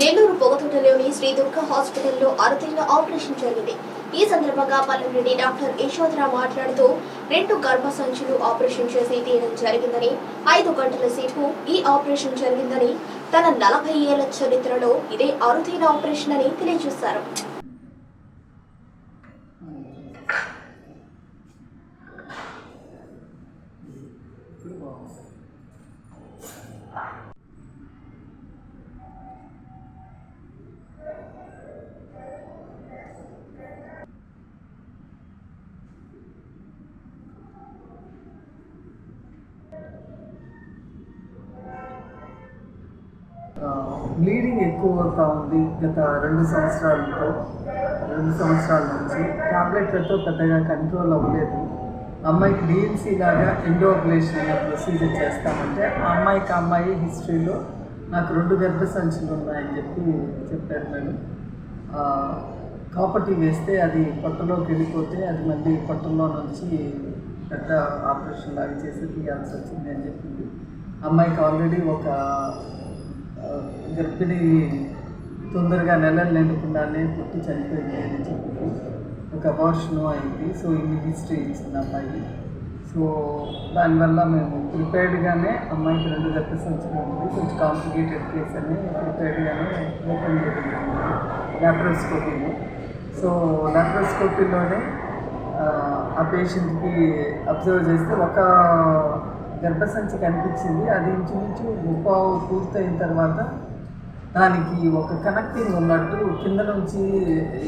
నెల్లూరు పొగతోటలోని శ్రీ దుర్గా హాస్పిటల్లో అరుదైన ఆపరేషన్ జరిగింది. ఈ సందర్భంగా పల్లెరెడ్డి డాక్టర్ యశోధర మాట్లాడుతూ రెండు గర్భసంచులు ఆపరేషన్ చేసి తీయడం జరిగిందని ఐదు గంటల సేపు ఈ ఆపరేషన్ జరిగిందని తన నలభై ఏళ్ళ చరిత్రలో ఇదే అరుదైన ఆపరేషన్ అని తెలియజేశారు. బ్లీడింగ్ ఎక్కువ అవుతా ఉంది గత రెండు సంవత్సరాలతో. రెండు సంవత్సరాల నుంచి టాబ్లెట్లతో పెద్దగా కంట్రోల్ అవ్వలేదు. అమ్మాయికి డిఎన్సీ లాగా ఎండోప్లేషన్ అనే ప్రొసీజర్ చేస్తామంటే ఆ అమ్మాయికి అమ్మాయి హిస్టరీలో నాకు రెండు గర్భ సంచులు ఉన్నాయని చెప్పి చెప్పారు నేను కాపర్టీ వేస్తే అది పొట్టలోకి వెళ్ళిపోతే అది మళ్ళీ పొట్టలో నుంచి పెద్ద ఆపరేషన్ లాగా చేసి తీయాల్సి వచ్చింది అని చెప్పింది. అమ్మాయికి ఆల్రెడీ ఒక గర్భిణి తొందరగా నెలలు నిండకుండానే పుట్టి చనిపోయింది అని చెప్పి ఒక అబార్షన్ అయింది. సో ఇన్ని హిస్టరీ ఇచ్చింది అమ్మాయి. సో దానివల్ల మేము ప్రిపేర్డ్గానే అమ్మాయికి రెండు గర్భ సంవత్సరం కొంచెం కాంప్లికేటెడ్ కేస్ అని ప్రిపేర్డ్గానే ఓపెన్ జరిగింది లాప్రోస్కోపీలో సో లాప్రోస్కోపీలోనే ఆ పేషెంట్కి అబ్జర్వ్ చేస్తే ఒక గర్భసంచి కనిపించింది. అది ఇంచుమించు ముప్పావు పూర్తయిన తర్వాత దానికి ఒక కనెక్టింగ్ ఉన్నట్టు కింద నుంచి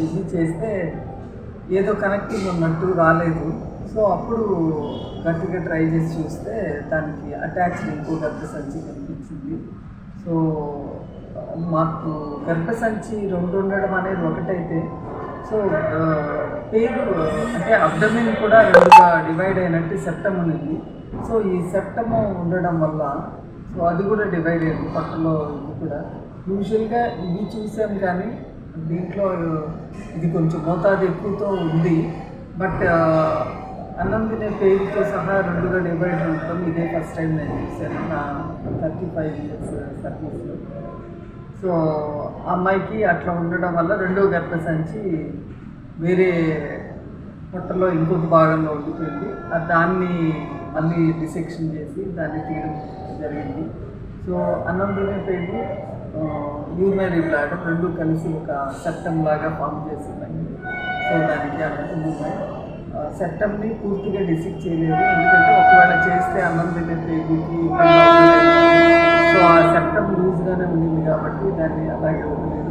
ఇది చేస్తే ఏదో కనెక్టింగ్ ఉన్నట్టు రాలేదు. సో అప్పుడు గట్టిగా ట్రై చేసి చూస్తే దానికి అటాచ్డ్ ఇంకో గర్భసంచి కనిపించింది. సో మాకు గర్భసంచి రెండు ఉండడం అనేది ఒకటైతే. సో పేరు అంటే అబ్డమిన్ కూడా రెండుగా డివైడ్ అయినట్టు సెప్టమ్ ఉంది. సో ఈ సెప్టమ్ ఉండడం వల్ల సో అది కూడా డివైడ్ అయింది పక్కలో ఇది కూడా. యూజువల్గా ఇవి చూసాం కానీ దీంట్లో ఇది కొంచెం మోతాదు ఎక్కువతో ఉంది. బట్ uh, అన్నం తినే పేరుతో సహా రెండుగా డివైడ్ ఉండటం ఇదే ఫస్ట్ టైం నేను చూశాను నా థర్టీ ఫైవ్ ఇయర్స్ సర్వీస్లో సో అమ్మాయికి అట్లా ఉండడం వల్ల రెండో గర్భసంచి వేరే పొట్టలో ఇంకొక భాగంలో ఉండిపోయింది. దాన్ని మళ్ళీ డిసెక్షన్ చేసి దాన్ని తీయడం జరిగింది. సో అన్నం తినే పేరు యూరినరీ బ్లాడర్ రెండు కలిసి ఒక చట్టం లాగా ఫామ్ చేసిందండి సో దానికి అనుకుంటున్నాయి సెప్టమ్ని పూర్తిగా డిసిక్ చేయలేదు. ఎందుకంటే ఒకవేళ చేస్తే అన్నం తినే సో ఆ సెప్టమ్ లూజ్గానే ఉండింది కాబట్టి దాన్ని అలాగే వదిలేయడం